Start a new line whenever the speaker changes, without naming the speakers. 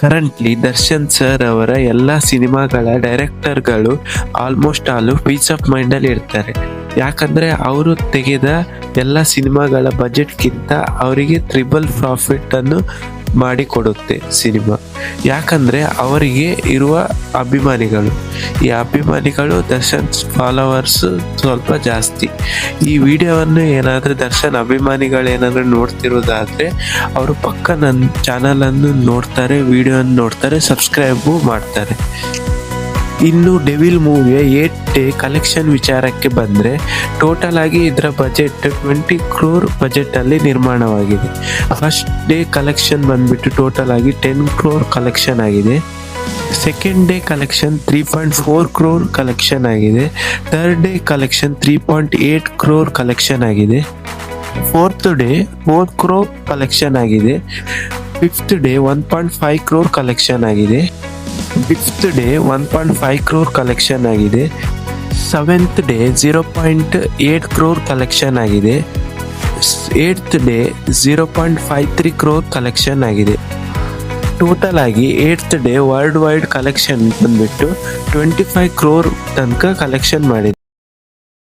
Currently Darshan sir ಅವರ ಎಲ್ಲ ಸಿನಿಮಾಗಳ ಡೈರೆಕ್ಟರ್ಗಳು ಆಲ್ಮೋಸ್ಟ್ ಆಲು ಪೀಸ್ ಆಫ್ ಮೈಂಡಲ್ಲಿ ಇರ್ತಾರೆ. ಯಾಕಂದರೆ ಅವರು ತೆಗೆದ ಎಲ್ಲ ಸಿನಿಮಾಗಳ ಬಜೆಟ್ಗಿಂತ ಅವರಿಗೆ ತ್ರಿಬಲ್ ಪ್ರಾಫಿಟ್ ಅನ್ನು ಮಾಡಿಕೊಡುತ್ತೆ ಸಿನಿಮಾ. ಯಾಕಂದ್ರೆ ಅವರಿಗೆ ಇರುವ ಅಭಿಮಾನಿಗಳು. ಈ ಅಭಿಮಾನಿಗಳು ದರ್ಶನ್ ಫಾಲೋವರ್ಸ್ ಸ್ವಲ್ಪ ಜಾಸ್ತಿ. ಈ ವಿಡಿಯೋವನ್ನು ಏನಾದರೂ ದರ್ಶನ್ ಅಭಿಮಾನಿಗಳೇನಾದರೂ ನೋಡ್ತಿರೋದಾದ್ರೆ, ಅವರು ಪಕ್ಕ ನನ್ನ ಚಾನಲನ್ನು ನೋಡ್ತಾರೆ, ವಿಡಿಯೋನ ನೋಡ್ತಾರೆ ಸಬ್ಸ್ಕ್ರೈಬು ಮಾಡ್ತಾರೆ. ಇನ್ನು ಡೆವಿಲ್ ಮೂವಿಯ ಏಟ್ ಡೇ ಕಲೆಕ್ಷನ್ ವಿಚಾರಕ್ಕೆ ಬಂದರೆ ಟೋಟಲ್ ಆಗಿ ಇದರ ಬಜೆಟ್ ಟ್ವೆಂಟಿ ಕ್ರೋರ್ ಬಜೆಟಲ್ಲಿ ನಿರ್ಮಾಣವಾಗಿದೆ. ಫಸ್ಟ್ ಡೇ ಕಲೆಕ್ಷನ್ ಬಂದ್ಬಿಟ್ಟು ಟೋಟಲ್ ಆಗಿ ಟೆನ್ ಕ್ರೋರ್ ಕಲೆಕ್ಷನ್ ಆಗಿದೆ. Second day collection three point four crore collection ಆಗಿದೆ. Third day collection three point eight crore collection ಆಗಿದೆ. Fourth day four crore collection ಆಗಿದೆ. Fifth day one point five crore collection ಆಗಿದೆ. Fifth day one point five crore collection ಆಗಿದೆ. Seventh day zero point eight crore collection ಆಗಿದೆ. Eighth day zero point five three crore collection ಆಗಿದೆ. Total ಆಗಿ eighth day world wide collection ಬಂದ್ಬಿಟ್ಟು twenty five crore ತನಕ collection ಮಾಡಿದೆ.